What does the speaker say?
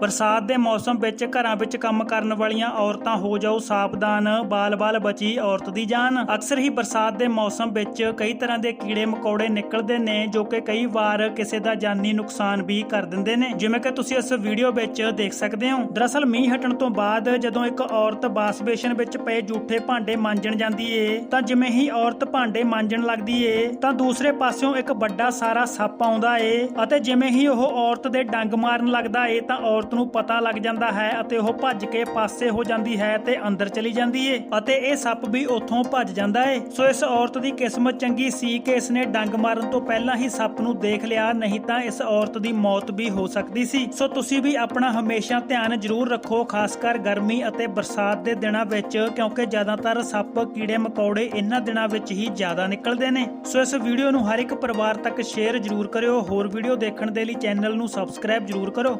ਬਰਸਾਤ ਦੇ ਮੌਸਮ ਵਿੱਚ ਘਰਾਂ ਵਿੱਚ ਕੰਮ ਕਰਨ ਵਾਲੀਆਂ ਔਰਤਾਂ ਹੋ ਜਾਓ ਸਾਵਧਾਨ, ਬਾਲ-ਬਾਲ ਬਚੀ ਔਰਤ ਦੀ ਜਾਨ। ਅਕਸਰ ਹੀ ਬਰਸਾਤ ਦੇ ਮੌਸਮ ਵਿੱਚ ਕਈ ਤਰ੍ਹਾਂ ਦੇ ਕੀੜੇ ਮਕੌੜੇ ਨਿਕਲਦੇ ਨੇ, ਜੋ ਕਿ ਕਈ ਵਾਰ ਕਿਸੇ ਦਾ ਜਾਨੀ ਨੁਕਸਾਨ ਵੀ ਕਰ ਦਿੰਦੇ ਨੇ। ਜਿਵੇਂ ਕਿ ਤੁਸੀਂ ਇਸ ਵੀਡੀਓ ਵਿੱਚ ਦੇਖ ਸਕਦੇ ਹੋ। ਦਰਅਸਲ ਮੀਂਹ ਹਟਣ ਤੋਂ ਬਾਅਦ ਜਦੋਂ ਇੱਕ ਔਰਤ ਬਾਸਬੇਸ਼ਨ ਵਿੱਚ ਪਏ ਜੂਠੇ ਭਾਂਡੇ ਮਾਂਜਣ ਜਾਂਦੀ ਏ, ਤਾਂ ਜਿਵੇਂ ਹੀ ਔਰਤ ਭਾਂਡੇ ਮਾਂਜਣ ਲੱਗਦੀ ਏ, ਤਾਂ ਦੂਸਰੇ ਪਾਸਿਓਂ ਇੱਕ ਵੱਡਾ ਸਾਰਾ ਸੱਪ ਆਉਂਦਾ ਏ ਅਤੇ ਜਿਵੇਂ ਹੀ ਉਹ ਔਰਤ ਦੇ ਡੰਗ ਮਾਰਨ ਲੱਗਦਾ ਏ, ਤਾਂ ਔਰਤ ਔਰਤ ਨੂੰ ਪਤਾ ਲੱਗ ਜਾਂਦਾ ਹੈ ਅਤੇ ਉਹ ਭੱਜ ਕੇ ਪਾਸੇ ਹੋ ਜਾਂਦੀ ਹੈ ਤੇ ਅੰਦਰ ਚਲੀ ਜਾਂਦੀ ਏ ਅਤੇ ਇਹ ਸੱਪ ਵੀ ਉੱਥੋਂ ਭੱਜ ਜਾਂਦਾ ਏ। ਸੋ ਇਸ ਔਰਤ ਦੀ ਕਿਸਮਤ ਚੰਗੀ ਸੀ ਕਿ ਇਸ ਨੇ ਡੰਗ ਮਾਰਨ ਤੋਂ ਪਹਿਲਾਂ ਹੀ ਸੱਪ ਨੂੰ ਦੇਖ ਲਿਆ, ਨਹੀਂ ਤਾਂ ਇਸ ਔਰਤ ਦੀ ਮੌਤ ਵੀ ਹੋ ਸਕਦੀ ਸੀ। ਸੋ ਤੁਸੀਂ ਵੀ ਆਪਣਾ ਹਮੇਸ਼ਾ ਧਿਆਨ ਜ਼ਰੂਰ ਰੱਖੋ, ਖਾਸ ਕਰ ਗਰਮੀ ਅਤੇ ਬਰਸਾਤ ਦੇ ਦਿਨਾਂ ਵਿੱਚ, ਕਿਉਂਕਿ ਜ਼ਿਆਦਾਤਰ ਸੱਪ ਕੀੜੇ ਮਕੌੜੇ ਇਹਨਾਂ ਦਿਨਾਂ ਵਿੱਚ ਹੀ ਜ਼ਿਆਦਾ ਨਿਕਲਦੇ ਨੇ। ਸੋ ਇਸ ਵੀਡੀਓ ਨੂੰ ਹਰ ਇੱਕ ਪਰਿਵਾਰ ਤੱਕ ਸ਼ੇਅਰ ਜ਼ਰੂਰ ਕਰਿਓ। ਹੋਰ ਵੀਡੀਓ ਦੇਖਣ ਦੇ ਲਈ ਚੈਨਲ ਨੂੰ ਸਬਸਕ੍ਰਾਈਬ ਜ਼ਰੂਰ ਕਰੋ।